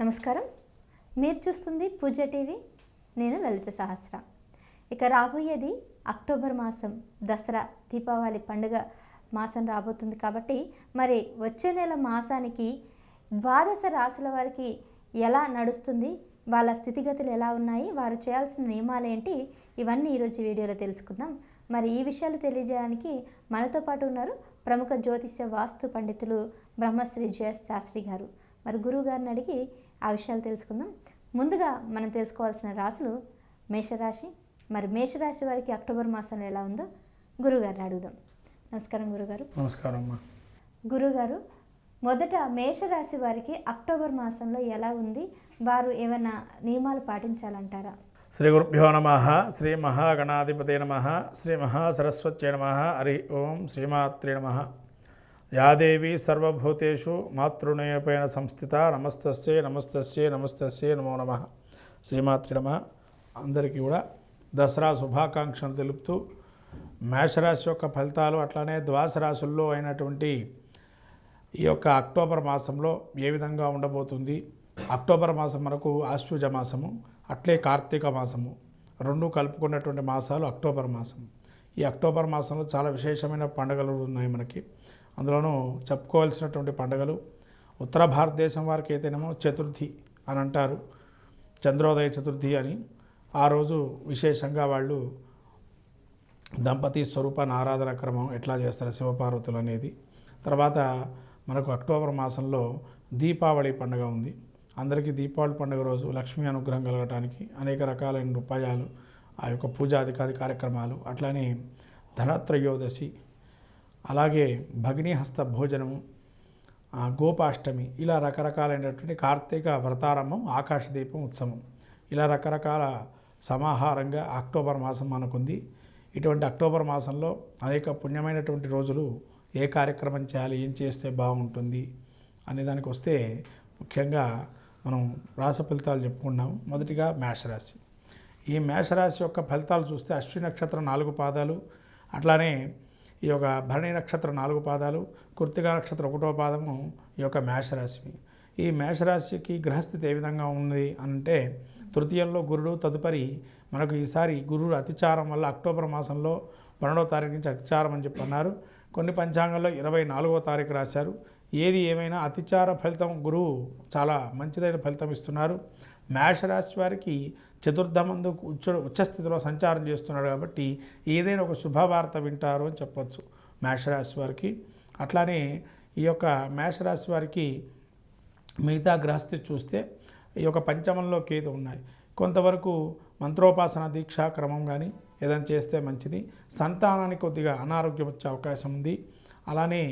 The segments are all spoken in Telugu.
నమస్కారం. మీరు చూస్తుంది పూజ టీవీ. నేను లలిత సహస్ర. ఇక రాబోయేది అక్టోబర్ మాసం. దసరా దీపావళి పండుగ మాసం రాబోతుంది కాబట్టి మరి వచ్చే నెల మాసానికి ద్వాదశ రాసుల వారికి ఎలా నడుస్తుంది? వాళ్ళ స్థితిగతులు ఎలా ఉన్నాయి? వారు చేయాల్సిన నియమాలు ఏంటి? ఇవన్నీ ఈరోజు వీడియోలో తెలుసుకుందాం. మరి ఈ విషయాలు తెలియజేయడానికి మనతో పాటు ఉన్నారు ప్రముఖ జ్యోతిష్య వాస్తు పండితులు బ్రహ్మశ్రీ జయస్ శాస్త్రి గారు. మరి గురువు గారిని అడిగి ఆ విషయాలు తెలుసుకుందాం. ముందుగా మనం తెలుసుకోవాల్సిన రాశులు మేషరాశి. మరి మేషరాశి వారికి అక్టోబర్ మాసంలో ఎలా ఉందో గురువుగారిని అడుగుదాం. నమస్కారం గురుగారు. నమస్కారం అమ్మా. గురుగారు మొదట మేషరాశి వారికి అక్టోబర్ మాసంలో ఎలా ఉంది? వారు ఏమైనా నియమాలు పాటించాలంటారా? శ్రీ గురుభ్యో నమ శ్రీ మహాగణాధిపతే నమ శ్రీ మహాసరస్వత్యై నమ హరి ఓం శ్రీమాత్రే నమ. యాదేవి సర్వభూతేషు మాతృణయపైన సంస్థిత నమస్తస్యే నమస్తస్యే నమస్తస్యే నమో నమ. శ్రీమాతృ నమ. అందరికీ కూడా దసరా శుభాకాంక్షలు తెలుపుతూ మేషరాశి యొక్క ఫలితాలు అట్లానే ద్వాస రాశుల్లో అయినటువంటి ఈ యొక్క అక్టోబర్ మాసంలో ఏ విధంగా ఉండబోతుంది? అక్టోబర్ మాసం మనకు ఆశ్వజ మాసము అట్లే కార్తీక మాసము. రెండు కలుపుకున్నటువంటి మాసాలు అక్టోబర్ మాసం. ఈ అక్టోబర్ మాసంలో చాలా విశేషమైన పండుగలు ఉన్నాయి మనకి. అందులోనూ చెప్పుకోవాల్సినటువంటి పండుగలు ఉత్తర భారతదేశం వారికి అయితేనేమో చతుర్థి అని అంటారు చంద్రోదయ చతుర్థి అని. ఆ రోజు విశేషంగా వాళ్ళు దంపతి స్వరూపాన్ని ఆరాధన క్రమం ఎట్లా చేస్తారు శివపార్వతులు అనేది. తర్వాత మనకు అక్టోబర్ మాసంలో దీపావళి పండుగ ఉంది. అందరికీ దీపావళి పండుగ రోజు లక్ష్మీ అనుగ్రహం కలగటానికి అనేక రకాలైన ఉపాయాలు ఆ యొక్క పూజాధికారి కార్యక్రమాలు అట్లానే ధనత్రయోదశి అలాగే భగినీహస్త భోజనం గోపాష్టమి ఇలా రకరకాలైనటువంటి కార్తీక వ్రతారంభం ఆకాశదీపం ఉత్సవం. ఇలా రకరకాల సమాహారంగా అక్టోబర్ మాసం మనకుంది. ఇటువంటి అక్టోబర్ మాసంలో అనేక పుణ్యమైనటువంటి రోజులు ఏ కార్యక్రమం చేయాలి ఏం చేస్తే బాగుంటుంది అనే దానికి వస్తే ముఖ్యంగా మనం రాస ఫలితాలు చెప్పుకున్నాము మొదటిగా మేషరాశి. ఈ మేషరాశి యొక్క ఫలితాలు చూస్తే అశ్విని నక్షత్రం నాలుగు పాదాలు అట్లానే ఈ యొక్క భరణి నక్షత్రం నాలుగు పాదాలు కృతికా నక్షత్రం ఒకటో పాదము ఈ యొక్క మేషరాశి ఈ మేషరాశికి గ్రహస్థితి ఏ విధంగా ఉంది అంటే తృతీయంలో గురుడు తదుపరి మనకు ఈసారి గురుడు అతిచారం వల్ల అక్టోబర్ మాసంలో పన్నెండవ తారీఖు నుంచి అతిచారం అని చెప్పన్నారు. కొన్ని పంచాంగంలో ఇరవై నాలుగవ తారీఖు రాశారు. ఏది ఏమైనా అతిచార ఫలితం గురువు చాలా మంచిదైన ఫలితం ఇస్తున్నారు. మేషరాశి వారికి చతుర్థమందు ఉచ్చ ఉచ్చస్థితిలో సంచారం చేస్తున్నాడు కాబట్టి ఏదైనా ఒక శుభవార్త వింటారు అని చెప్పొచ్చు మేషరాశి వారికి. అట్లానే ఈ యొక్క మేషరాశి వారికి మిగతా గ్రహస్థితి చూస్తే ఈ యొక్క పంచమంలో కేతు ఉన్నాయి. కొంతవరకు మంత్రోపాసన దీక్షా క్రమం కానీ ఏదైనా చేస్తే మంచిది. సంతానానికి కొద్దిగా అనారోగ్యం వచ్చే అవకాశం ఉంది. అలానే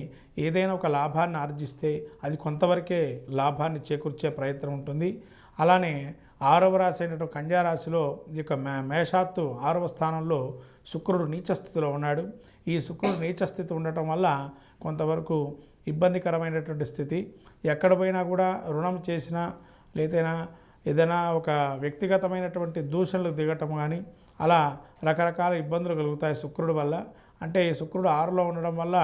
ఏదైనా ఒక లాభాన్ని ఆర్జిస్తే అది కొంతవరకే లాభాన్ని చేకూర్చే ప్రయత్నం ఉంటుంది. అలానే ఆరవ రాశి అయినటువంటి కన్యా రాశిలో ఈ యొక్క మే మేషాత్తు ఆరవ స్థానంలో శుక్రుడు నీచస్థితిలో ఉన్నాడు. ఈ శుక్రుడు నీచస్థితి ఉండటం వల్ల కొంతవరకు ఇబ్బందికరమైనటువంటి స్థితి. ఎక్కడ పోయినా కూడా రుణం చేసినా లేదైనా ఏదైనా ఒక వ్యక్తిగతమైనటువంటి దూషణలు దిగటం కానీ అలా రకరకాల ఇబ్బందులు కలుగుతాయి శుక్రుడు వల్ల. అంటే ఈ శుక్రుడు ఆరులో ఉండడం వల్ల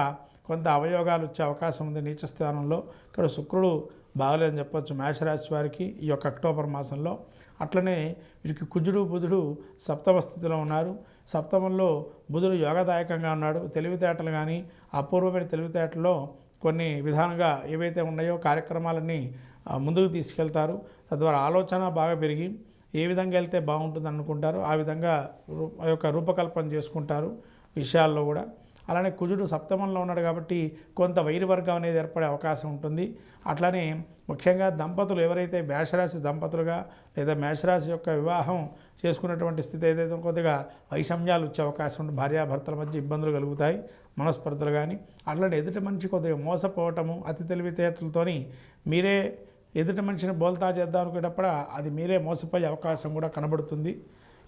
కొంత అవయోగాలు వచ్చే అవకాశం ఉంది నీచ స్థానంలో. ఇక్కడ శుక్రుడు బాగలేదని చెప్పొచ్చు మేషరాశి వారికి ఈ యొక్క అక్టోబర్ మాసంలో. అట్లనే వీరికి కుజుడు బుధుడు సప్తమ స్థితిలో ఉన్నారు. సప్తమంలో బుధుడు యోగదాయకంగా ఉన్నాడు. తెలివితేటలు కానీ అపూర్వమైన తెలివితేటల్లో కొన్ని విధానంగా ఏవైతే ఉన్నాయో కార్యక్రమాలన్నీ ముందుకు తీసుకెళ్తారు. తద్వారా ఆలోచన బాగా పెరిగి ఏ విధంగా వెళ్తే బాగుంటుంది అనుకుంటారో ఆ విధంగా రూ- యొక్క రూపకల్పన చేసుకుంటారు విషయాల్లో కూడా. అలానే కుజుడు సప్తమంలో ఉన్నాడు కాబట్టి కొంత వైరువర్గం అనేది ఏర్పడే అవకాశం ఉంటుంది. అట్లానే ముఖ్యంగా దంపతులు ఎవరైతే మేషరాశి దంపతులుగా లేదా మేషరాశి యొక్క వివాహం చేసుకున్నటువంటి స్థితి ఏదైతే కొద్దిగా వైషమ్యాలు వచ్చే అవకాశం ఉంటుంది. భార్యాభర్తల మధ్య ఇబ్బందులు కలుగుతాయి మనస్పర్ధలు కానీ. అట్లానే ఎదుటి మనిషి కొద్దిగా మోసపోవటము అతి తెలివితేటలతోని మీరే ఎదుటి మనిషిని బోల్తా చేద్దాం అనుకునేటప్పుడు అది మీరే మోసపోయే అవకాశం కూడా కనబడుతుంది.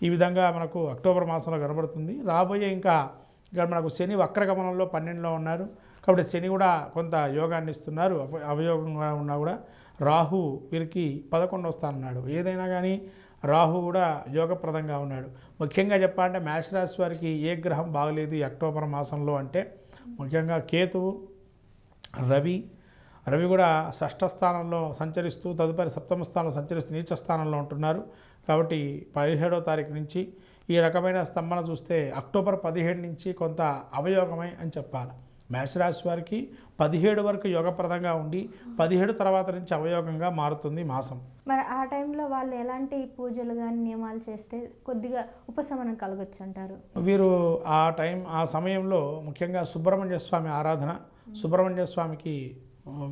ఈ విధంగా మనకు అక్టోబర్ మాసంలో కనబడుతుంది. రాబోయే ఇంకా ఇక్కడ మనకు శని వక్రగమనంలో పన్నెండులో ఉన్నారు. కాబట్టి శని కూడా కొంత యోగాన్ని ఇస్తున్నారు. అవ- అవయోగంగా ఉన్నా కూడా రాహు వీరికి పదకొండవ స్థానం ఉన్నాడు ఏదైనా కానీ రాహు కూడా యోగప్రదంగా ఉన్నాడు. ముఖ్యంగా చెప్పాలంటే మేషరాశి వారికి ఏ గ్రహం బాగలేదు ఈ అక్టోబర్ మాసంలో అంటే ముఖ్యంగా కేతువు రవి రవి కూడా షష్ఠ స్థానంలో సంచరిస్తూ తదుపరి సప్తమ స్థానంలో సంచరిస్తూ నీచ స్థానంలో ఉంటున్నారు. కాబట్టి పదిహేడో తారీఖు నుంచి ఈ రకమైన స్తంభన చూస్తే అక్టోబర్ పదిహేడు నుంచి కొంత అవయోగమై అని చెప్పాలి. మేషరాశి వారికి పదిహేడు వరకు యోగప్రదంగా ఉండి పదిహేడు తర్వాత నుంచి అవయోగంగా మారుతుంది మాసం. మరి ఆ టైంలో వాళ్ళు ఎలాంటి పూజలు కానీ నియమాలు చేస్తే కొద్దిగా ఉపశమనం కలగచ్చు అంటారు వీరు ఆ టైం ఆ సమయంలో ముఖ్యంగా సుబ్రహ్మణ్య స్వామి ఆరాధన సుబ్రహ్మణ్య స్వామికి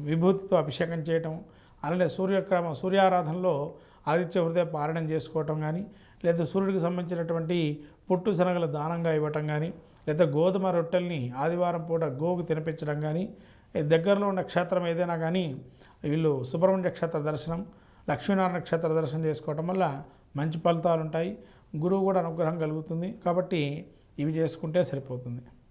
విభూతితో అభిషేకం చేయటం అలానే సూర్యక్రమ సూర్యారాధనలో ఆదిత్య హృదయ పారణం చేసుకోవటం కానీ లేదా సూర్యుడికి సంబంధించినటువంటి పుట్టు శనగలు దానంగా ఇవ్వటం కానీ లేదా గోధుమ రొట్టెల్ని ఆదివారం పూట గోగు తినిపించడం కానీ దగ్గరలో ఉన్న క్షేత్రం ఏదైనా కానీ వీళ్ళు సుబ్రహ్మణ్య క్షేత్ర దర్శనం లక్ష్మీనారాయణ క్షేత్ర దర్శనం చేసుకోవటం వల్ల మంచి ఫలితాలు ఉంటాయి గురువు కూడా అనుగ్రహం కలుగుతుంది. కాబట్టి ఇవి చేసుకుంటే సరిపోతుంది.